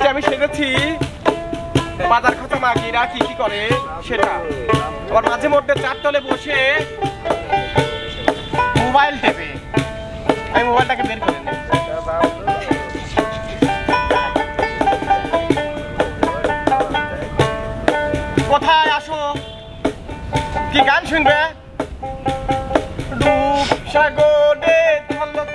আজকে আমি সেরেছি বাজার খাতা মাগিরা কি কি করে? সেটা। আবার মাঝে মধ্যে চারতলে বসে মোবাইল টেপে। আমি মোবাইলটাকে বের করে কোথায় আসো? কি গান শুনবে? ডুব সাগরে ঝলক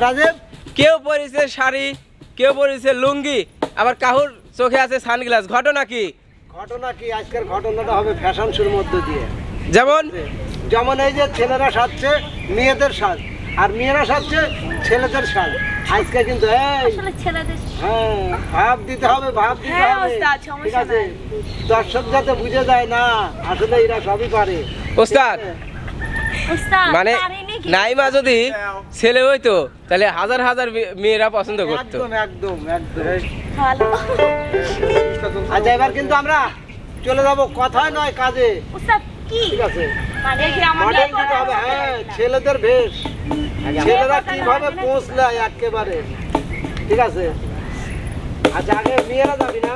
রাজীব কেউ পরেছে শাড়ি কেউ পরেছে লুঙ্গি আবার কাহুর চোখে আছে সানগ্লাস। ঘটনা কি? ঘটনা কি? আজকের ঘটনাটা হবে ফ্যাশন শোর মধ্যে দিয়ে। যেমন? যেমন এই যে ছেলেরা সাজছে মেয়েদের সাজ আর মেয়েরা সাজছে ছেলেদের সাজ। আজকে কিন্তু এই হ্যাঁ ভাব দিতে হবে ভাব দিতে হ্যাঁ, হবে। ওস্তাদ, ঠিক আছে? দর্শক যাতে বুঝে যায় না আসলে এরা সবই পারে। ওস্তাদ মানে নাইমা যদি ছেলে হইতো তাহলে হাজার হাজার মেয়েরা পছন্দ করতো। একদম একদম। একদম আচ্ছা এবার কিন্তু আমরা চলে যাব কথায় নয় কাজে। ঠিক আছে। মডেল দিতে হবে। হ্যাঁ ছেলেদের বেশ। ছেলেরা কীভাবে পৌঁছলায় একেবারে। ঠিক আছে। আচ্ছা আগে মেয়েরা যাবি না?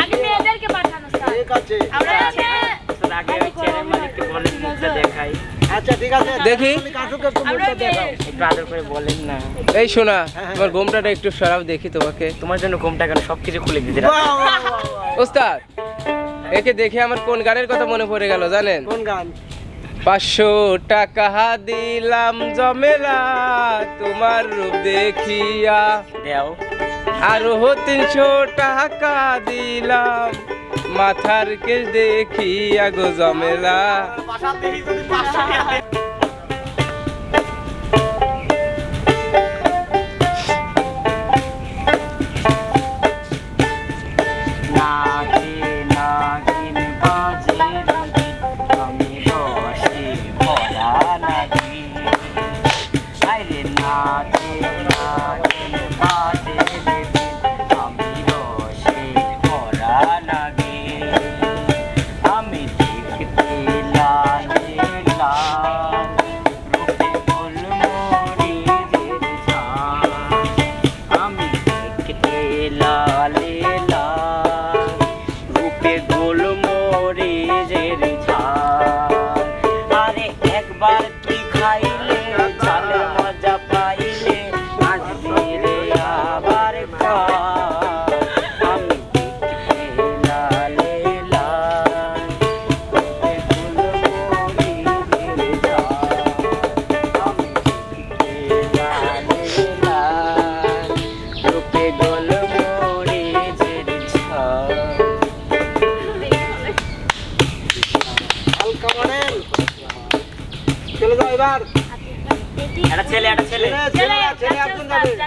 আগে মেয়েদেরকে পাঠানো ঠিক আছে। আমরা আগে ছেলের মালিককে বলেন। দেখাই। আচ্ছা ঠিক আছে দেখি। একটু আমরা মুখটা দেখাও। মেয়ে। একটু আদর করে বলেন না। এই শোনা হ্যাঁ, তোমার গোমটাটা একটু সরাব দেখি তোমাকে। তোমার জন্য ঘুমটা কেন সবকিছু খুলে দিতে। ওস্তাদ একে দেখে আমার কোন গানের কথা মনে পড়ে গেল জানেন? কোন গান? পাঁচশো টাকা দিলাম জমেলা তোমার রূপ দেখিয়া। দেও। আরও তিনশো টাকা দিলাম। মাথার কেশ দেখিয়া গো জমেলা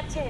একজন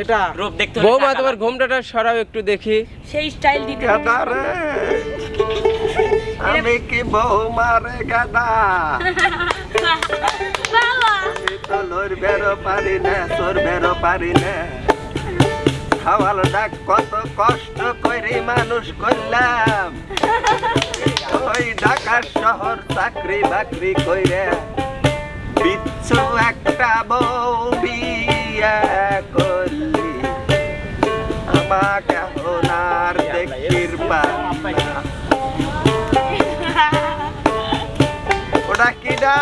এটা। রূপ দেখতে বৌমা তোমার ঘোমটাটা সরাও একটু দেখি। সেই স্টাইল দিতে হবে। আমি কি বউ মারে গাদা? বাবা। আমি তো লড়বেরও পারি না সরবেরও পারি না। খাওয়াল ডাক কত কষ্ট করে মানুষ করলাম ওই ঢাকা শহর চাকরি বাকরি কইরে। বিচ্ছু একটা বউ বিয়া করলি, আমাকে এখন আর দেখির ওটা কিডা?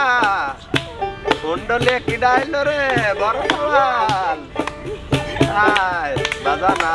কুণ্ডলে কিডা এলো রে, বড় সওয়াল। না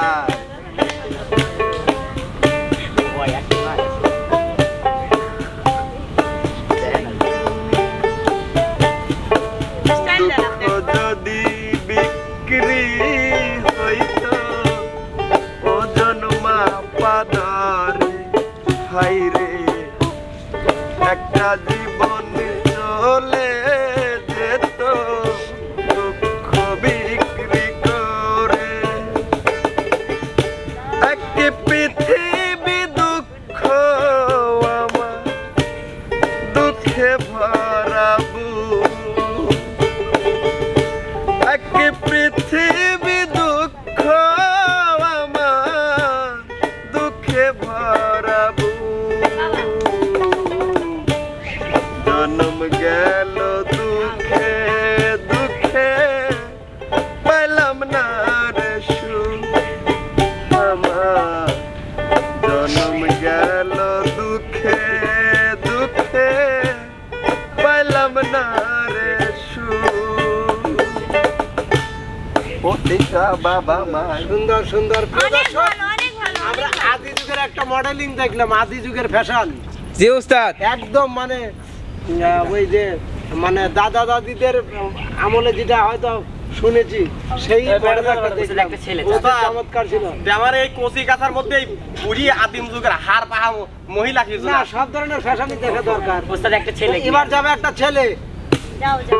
সুন্দর সুন্দর আমরা আদি যুগের একটা মডেলিং দেখলাম আদি যুগের ফ্যাশন জি উস্তাদ। একদম মানে ওই যে মানে দাদা দাদিদের আমলে যেটা হয়তো শুনেছি সেই চমৎকার ছিল। আমার এই কচি কাঁচার মধ্যে বুড়ি আদিম যুগের হার পাহা মহিলা কি না সব ধরনের ফ্যাশনই দেখা দরকার। ওস্তাদ একটা ছেলে। এবার যাবে একটা ছেলে। যাও যাও।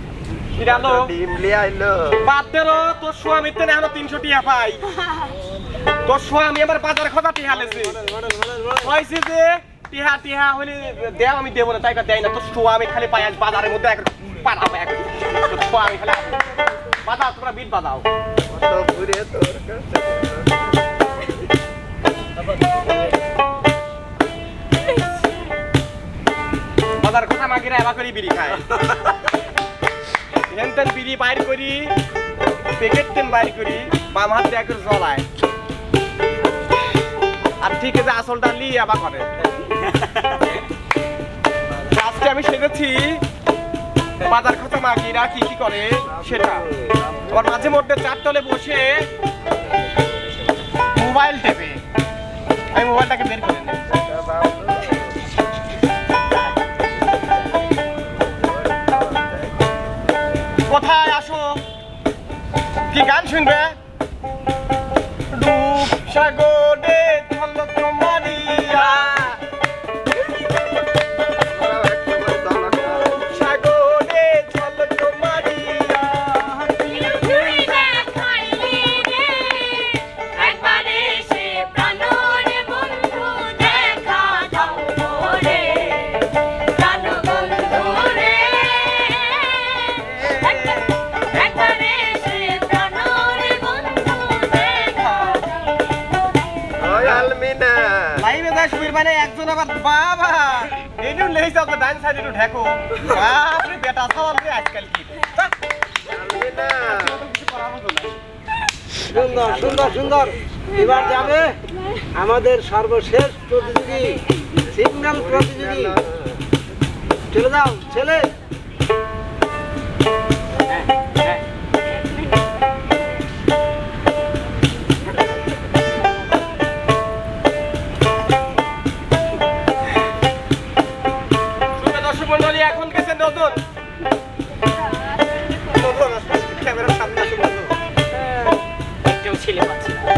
এটা তো তোর স্বামী তো এখনও তিনশো টিয়া পাই। তোর স্বামী আমার বাজার খোঁজা টিহা লেছে। কইছে যে টিহা টিহা হলে দেও আমি দেব না তাই দেয় না। তোর স্বামী খালি পাই আজ বাজারের মধ্যে এক পাড়া পায় তোর স্বামী খালি বাজাও তোমরা বিট বাজাও। বাজার কথা মাগিরা এবার করি বিড়ি খায়। হেন তেন বিড়ি বাইর করি প্যাকেট তেন বাইর করি, বাম হাত দিয়ে একটু জ্বলায়। আর ঠিক আছে, আসলটা লি আবার করে। আজকে আমি সেজেছি, বাজার কথা মাগিরা কি কি করে সেটা। আবার মাঝে মধ্যে চারতলে বসে মোবাইল টেপে। আমি মোবাইলটাকে বের করে নিই। কি গান শুনবে? ডুব সাগরে ঝলক আবার বাবা এনু লেই যাও তো ডান সাইড একটু ঢেকো। বাপরে বেটা সওয়াল আজকাল কি? নাই। সুন্দর সুন্দর সুন্দর। এবার যাবে আমাদের সর্বশেষ প্রতিযোগী সিগন্যাল প্রতিযোগী। চলে যাও ছেলে। গেছে নজর। ক্যামেরার সামনে আসে কেউ ছেলে পাচ্ছে না।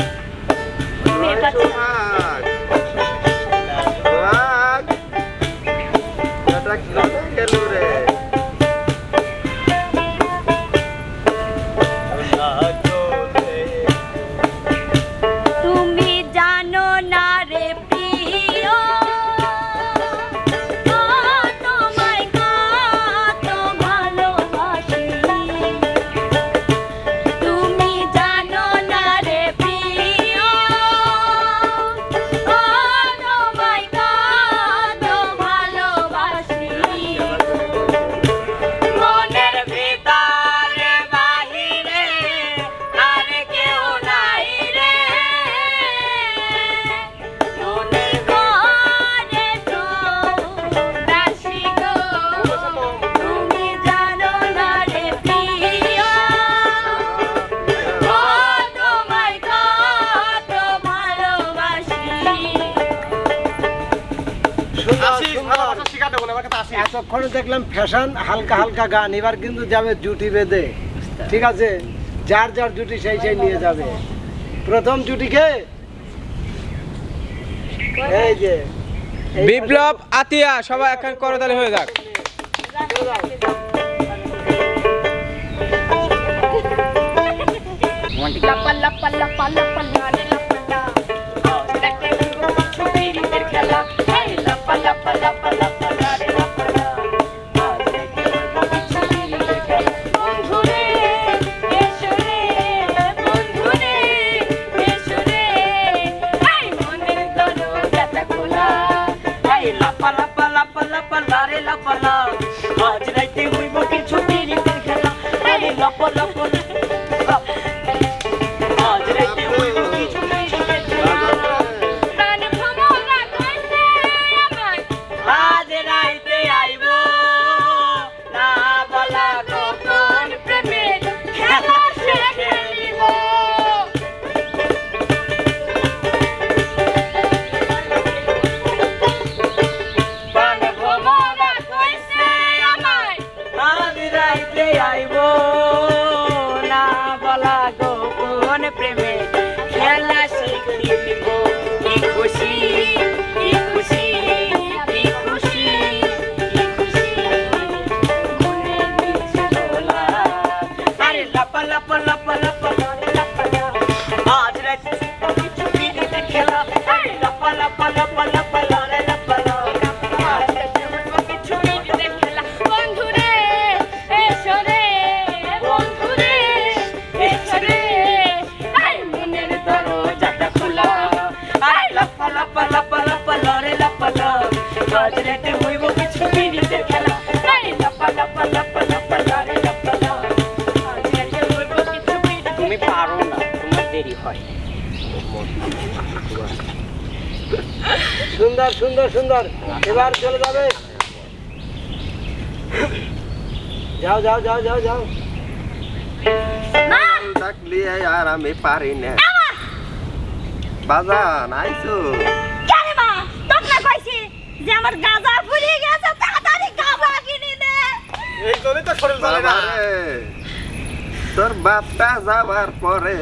ফ্যাশন হালকা হালকা গান এবার কিন্তু যাবে জুটি বেঁধে। ঠিক আছে? যার যার জুটি সেই সেই নিয়ে যাবে। প্রথম জুটিকে এই যে বিপ্লব আতিয়া সবাই এখন করতালি হয়ে যাক। লাপা তুমি পারো না তোমার দেরি হয়। সুন্দর সুন্দর সুন্দর। এবার চলে যাবে। যাও যাও যাও যাও যাও। থাকলে আর আমি পারি না। বাজান আইসো আমার গাঁজা গেছে তাড়াতাড়ি গাঁজা কিনে দে এই তো চলে না। তোর বাপটা যাবার পরে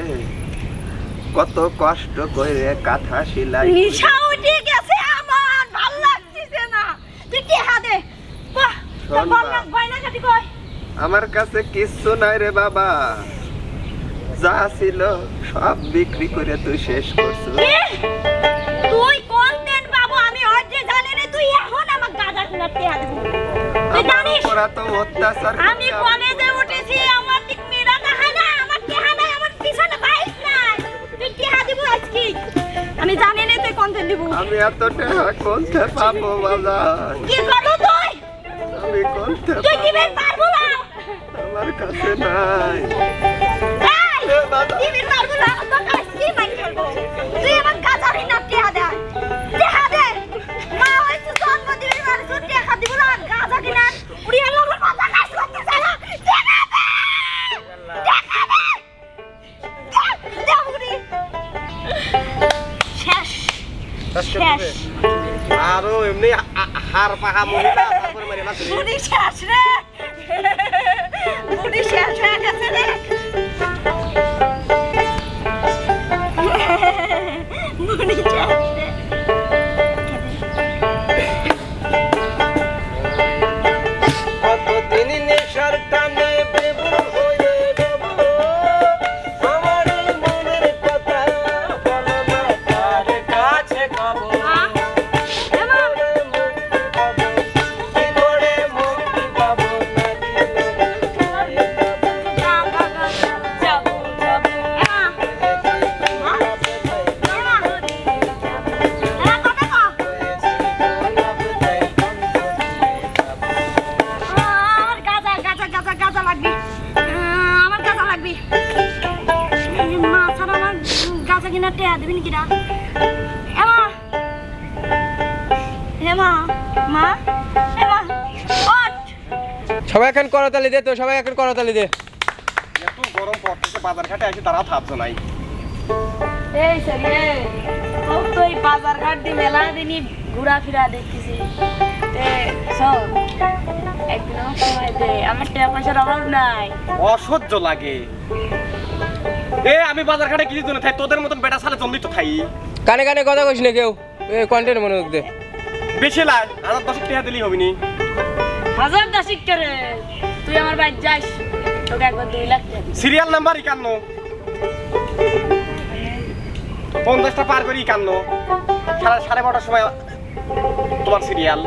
কত কষ্ট করে কাঁথা সিলাই নিশা উঠে গেছে আমার ভালো লাগতেছে না। তুই কি হাতে আমার কাছে কিচ্ছু নাই রে বাবা। যা ছিল সব বিক্রি করে তুই শেষ করছিস। তুই কোন দেন বাবু? আমি হজ্জে জানি তুই এখন আমার টেহা দেবো। তুই জানিস? এত অত্যাচার আমি কলেজে আমি জানি না তুই কোন দেন দিব আমি এত টাকা কোনতে পাবো বাবা? কি করো তুই? আমি কোনতে তুই কি বের পারব না? আমার কাছে নাই। এই, কি বের পারব না? তো কাছে কি মাইন করব তুই আমার কাছে কিনার টেহা হার পাহা মহিলা তারপরে মারি না সবাই এখন করতালি দে তো সবাই এখন করতালি দে। এত গরম পড়তেছে বাজার ঘাটে এসে তারা থাকছো নাই। এই ও তো এই বাজার ঘাট দিয়ে মেলা দিনই ঘোরাফেরা দেখতেছি। তে একদিন আমার সময় দে আমার টাকা পয়সার অভাব নাই। অসহ্য লাগে। এ আমি বাজার ঘাটে কিছু জন্য থাই তোদের মতন বেটা সালে জন্মই তো খাই কানে কানে কথা কইস না কেউ। কন্টেন্ট মনে দে। বেশি লাগ হাজার দশ টাকা দিলেই হবি নি হাজার দাসিক করে তুই আমার বাড়ি যাস। তোকে একবার দুই লাখ। সিরিয়াল নাম্বার একান্ন। পঞ্চাশটা পার করি একান্ন। সাড়ে সাড়ে বারোটার সময় তোমার সিরিয়াল।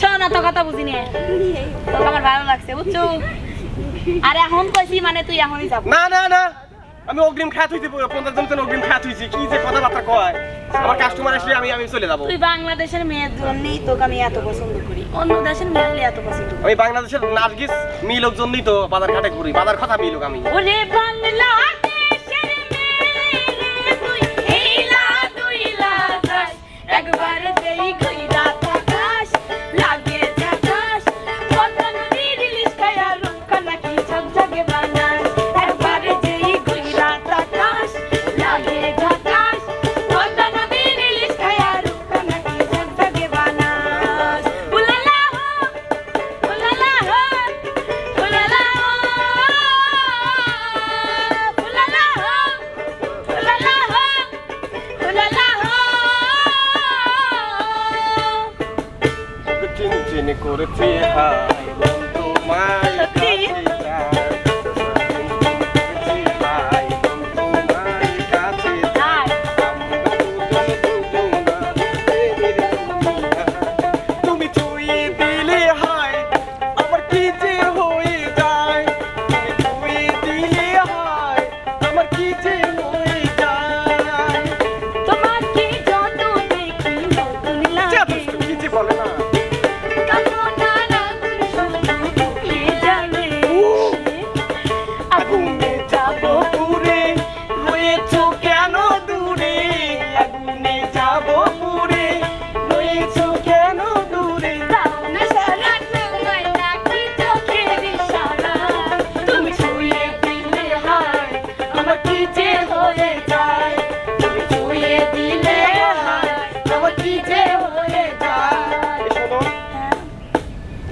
শোন না তো কথা বুঝিনি। তোকে আমার ভালো লাগছে বুঝছ? আর এখন কইছি মানে তুই এখনই যাব। না না না। আমি অগ্রিম খাত হইছি পঞ্চাশ জন জন অগ্রিম খাত হইছি কি যে কথাবার্তা কয়? আমার কাস্টমার আসলে আমি আমি চলে যাব। তুই বাংলাদেশের মেয়ের জন্যই তোকে আমি এত পছন্দ করি। অন্য দেশের মেয়ে হলে এত পছন্দ আমি বাংলাদেশের নার্গিস মিলক জন্যই তো বাজার ঘাটে ঘুরি। বাজার কথা মিলক আমি। ওরে যাস একবার দেই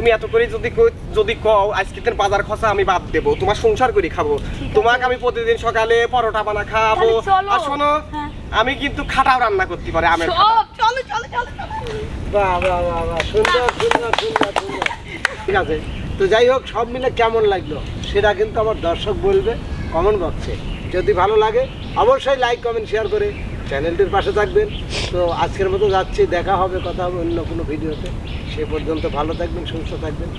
তুমি এত করে যদি যদি কও আজকে দিন বাজার খসা আমি বাদ দেবো। তোমার সংসার করে খাব। তোমাকে আমি প্রতিদিন সকালে পরোটা বানা খাব। আর শোনো হ্যাঁ। আমি কিন্তু খাটাও রান্না করতে পারি আমের খাটা। সব চলো চলো চলো চলো। বাহ বাহ বাহ বাহ সুন্দর সুন্দর সুন্দর সুন্দর। ঠিক আছে। তো যাই হোক সব মিলে কেমন লাগল? সেটা কিন্তু আমার দর্শক বলবে কমেন্ট বক্সে যদি ভালো লাগে অবশ্যই লাইক কমেন্ট শেয়ার করে চ্যানেলটির পাশে থাকবেন। তো আজকের মতো যাচ্ছি, দেখা হবে কথা হবে অন্য কোনো ভিডিওতে। সে পর্যন্ত ভালো থাকবেন, সুস্থ থাকবেন।